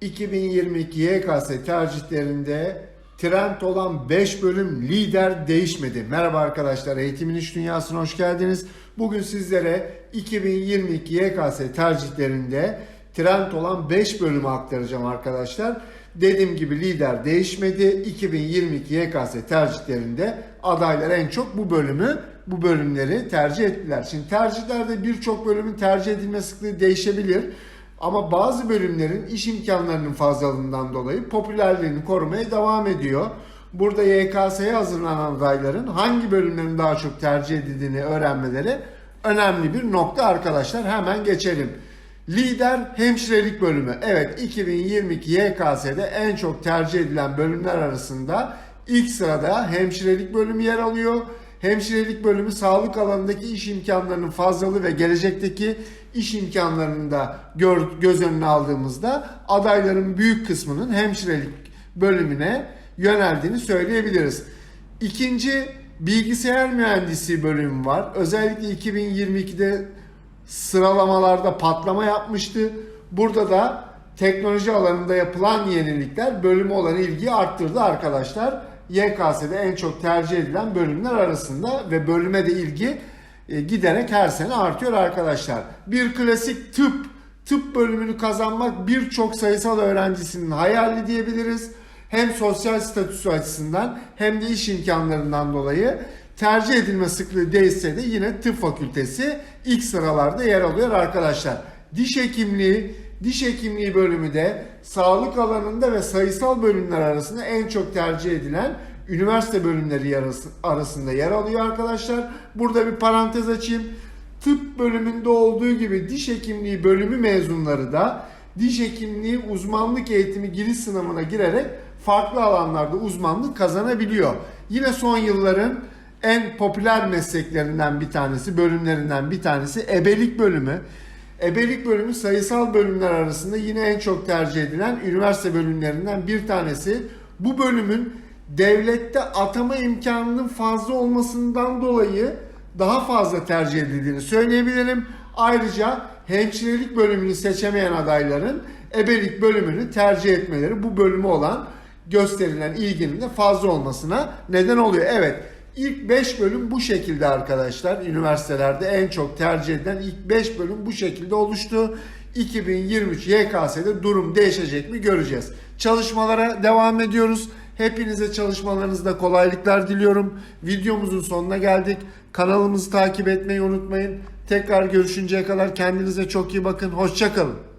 2022 YKS tercihlerinde trend olan 5 bölüm lider değişmedi. Merhaba arkadaşlar, Eğitimin İş Dünyası'na hoş geldiniz. Bugün sizlere 2022 YKS tercihlerinde trend olan 5 bölümü aktaracağım arkadaşlar. Dediğim gibi lider değişmedi. 2022 YKS tercihlerinde adaylar en çok bu bölümü, bu bölümleri tercih ettiler. Şimdi tercihlerde birçok bölümün tercih edilme sıklığı değişebilir. Ama bazı bölümlerin iş imkanlarının fazlalığından dolayı popülerliğini korumaya devam ediyor. Burada YKS'ye hazırlanan adayların hangi bölümlerin daha çok tercih edildiğini öğrenmeleri önemli bir nokta arkadaşlar. Hemen geçelim. Lider hemşirelik bölümü. Evet 2022 YKS'de en çok tercih edilen bölümler arasında ilk sırada hemşirelik bölümü yer alıyor. Hemşirelik bölümü sağlık alanındaki iş imkanlarının fazlalığı ve gelecekteki iş imkanlarını da göz önüne aldığımızda adayların büyük kısmının hemşirelik bölümüne yöneldiğini söyleyebiliriz. İkinci bilgisayar mühendisi bölümü var. Özellikle 2022'de sıralamalarda patlama yapmıştı. Burada da teknoloji alanında yapılan yenilikler bölümü olan ilgiyi arttırdı arkadaşlar. YKS'de en çok tercih edilen bölümler arasında ve bölüme de ilgi e, giderek her sene artıyor arkadaşlar. Bir klasik tıp, tıp bölümünü kazanmak birçok sayısal öğrencisinin hayali diyebiliriz. Hem sosyal statüsü açısından hem de iş imkanlarından dolayı tercih edilme sıklığı değişse de yine tıp fakültesi ilk sıralarda yer alıyor arkadaşlar. Diş hekimliği, diş hekimliği bölümü de sağlık alanında ve sayısal bölümler arasında en çok tercih edilen üniversite bölümleri arasında yer alıyor arkadaşlar. Burada bir parantez açayım. Tıp bölümünde olduğu gibi diş hekimliği bölümü mezunları da diş hekimliği uzmanlık eğitimi giriş sınavına girerek farklı alanlarda uzmanlık kazanabiliyor. Yine son yılların en popüler mesleklerinden bir tanesi, bölümlerinden bir tanesi ebelik bölümü. Ebelik bölümü sayısal bölümler arasında yine en çok tercih edilen üniversite bölümlerinden bir tanesi. Bu bölümün devlette atama imkanının fazla olmasından dolayı daha fazla tercih edildiğini söyleyebilirim. Ayrıca hemşirelik bölümünü seçemeyen adayların ebelik bölümünü tercih etmeleri bu bölümü olan gösterilen ilginin de fazla olmasına neden oluyor. Evet ilk 5 bölüm bu şekilde arkadaşlar. Üniversitelerde en çok tercih edilen ilk 5 bölüm bu şekilde oluştu. 2023 YKS'de durum değişecek mi göreceğiz. Çalışmalara devam ediyoruz. Hepinize çalışmalarınızda kolaylıklar diliyorum. Videomuzun sonuna geldik. Kanalımızı takip etmeyi unutmayın. Tekrar görüşünceye kadar kendinize çok iyi bakın. Hoşçakalın.